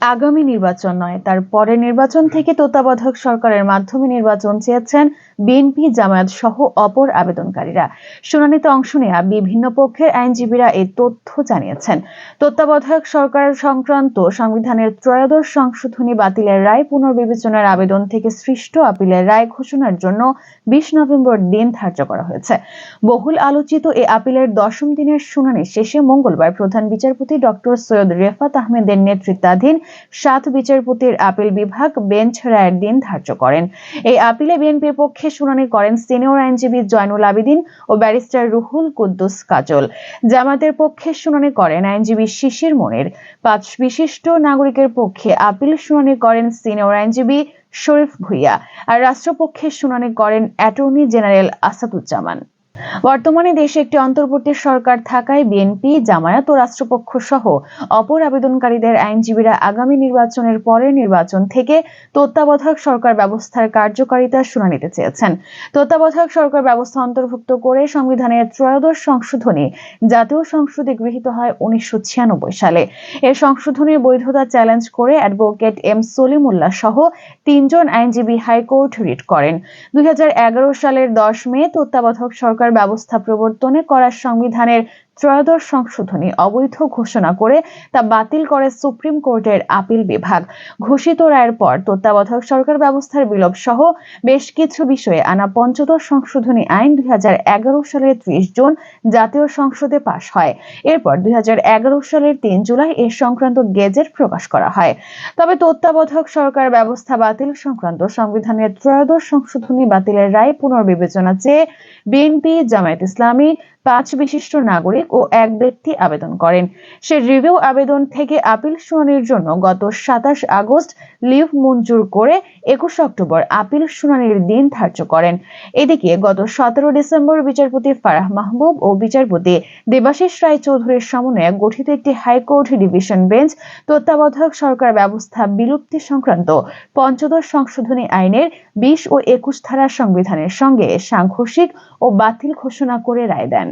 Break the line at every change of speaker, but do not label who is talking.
আগামী নির্বাচন নয়, তার পরের নির্বাচন থেকে তত্ত্বাবধায়ক সরকারের মাধ্যমে নির্বাচন চেয়েছেন বিএনপি, জামায়াত সহ অপর আবেদনকারীরা। শুনানিতে অংশ নেওয়া বিভিন্ন পক্ষের আইনজীবীরা এই তথ্য জানিয়েছেন। তত্ত্বাবধায়ক সরকার সংক্রান্ত সংবিধানের ত্রয়োদশ সংশোধনী বাতিলের রায় পুনর্বিবেচনার আবেদন থেকে সৃষ্ট আপিলের রায় ঘোষণার জন্য বিশ নভেম্বর দিন ধার্য করা হয়েছে। বহুল আলোচিত এই আপিলের দশম দিনের শুনানি শেষে মঙ্গলবার প্রধান বিচারপতি ডক্টর সৈয়দ রেফাত আহমেদের নেতৃত্বাধীন সাত বিচারপতির আপিল বিভাগ বেঞ্চ রায়ের দিন ধার্য করেন। এই আপিলে বিএনপির পক্ষে শুনানি করেন সিনিয়র আইনজীবী জয়নুল আবেদিন ও ব্যারিস্টার রুহুল কুদ্দুস কাজল। জামাতের পক্ষে শুনানি করেন আইনজীবী শিশির মনির। পাঁচ বিশিষ্ট নাগরিকের পক্ষে আপিল শুনানি করেন সিনিয়র আইনজীবী শরীফ ভুইয়া। আর রাষ্ট্রপক্ষে শুনানি করেন অ্যাটর্নি জেনারেল আসাদুজ্জামান। বর্তমানে দেশে একটি অন্তর্বর্তী সরকার থাকায় বিএনপি জামায়াত ও রাষ্ট্রপক্ষ সহ অপর আবেদনকারীদের আইনজীবীরা আগামী নির্বাচনের পরের নির্বাচন থেকে তত্ত্বাবধায়ক সরকার ব্যবস্থার কার্যকারিতা শুনানিতে চেয়েছেন। তত্ত্বাবধায়ক সরকার ব্যবস্থা অন্তর্ভুক্ত করে সংবিধানের ত্রয়োদশ সংশোধনী জাতীয় সংসদে গৃহীত হয় উনিশশো ছিয়ানব্বই সালে। এর সংশোধনীর বৈধতা চ্যালেঞ্জ করে অ্যাডভোকেট এম সলিমুল্লাহ সহ তিনজন আইনজীবী হাইকোর্ট রিট করেন। দুই হাজার এগারো সালের দশ মে তত্ত্বাবধায়ক সরকার ব্যবস্থা প্রবর্তনে করার সংবিধানের ত্রয়োদশ সংশোধনী অবৈধ ঘোষণা করে তা বাতিল করে সুপ্রিম কোর্টের আপিল বিভাগ। ঘোষিত রায়ের পর তত্ত্বাবধায়ক সরকার ব্যবস্থার বিলোপ সহ বেশ কিছু বিষয়ে আনা পঞ্চদশ সংশোধনী আইন দুই সালের ত্রিশ জুন জাতীয় সংসদে পাশ হয়। এরপর দুই হাজার এগারো সালের তিন জুলাই এ সংক্রান্ত গেজেট প্রকাশ করা হয়। তবে তত্ত্বাবধায়ক সরকার ব্যবস্থা বাতিল সংক্রান্ত সংবিধানের ত্রয়োদশ সংশোধনী বাতিলের রায় পুনর্বিবেচনা চেয়ে বিএনপি, জামায়াত ইসলামী, পাঁচ বিশিষ্ট নাগরিক ও এক ব্যক্তি আবেদন করেন। সে রিভিউ আবেদন থেকে আপিল শুনানির জন্য গত সাতাশ আগস্ট লিভ মঞ্জুর করে একুশ অক্টোবর আপিল শুনানির দিন ধার্য করেন। এদিকে গত সতেরো ডিসেম্বর বিচারপতি ফারাহ মাহবুব ও বিচারপতি দেবাশিস রায় চৌধুরীর সমন্বয়ে গঠিত একটি হাইকোর্ট ডিভিশন বেঞ্চ তত্ত্বাবধায়ক সরকার ব্যবস্থা বিলুপ্তি সংক্রান্ত পঞ্চদশ সংশোধনী আইনের বিশ ও একুশ ধারা সংবিধানের সঙ্গে সাংঘর্ষিক ও বাতিল ঘোষণা করে রায় দেন।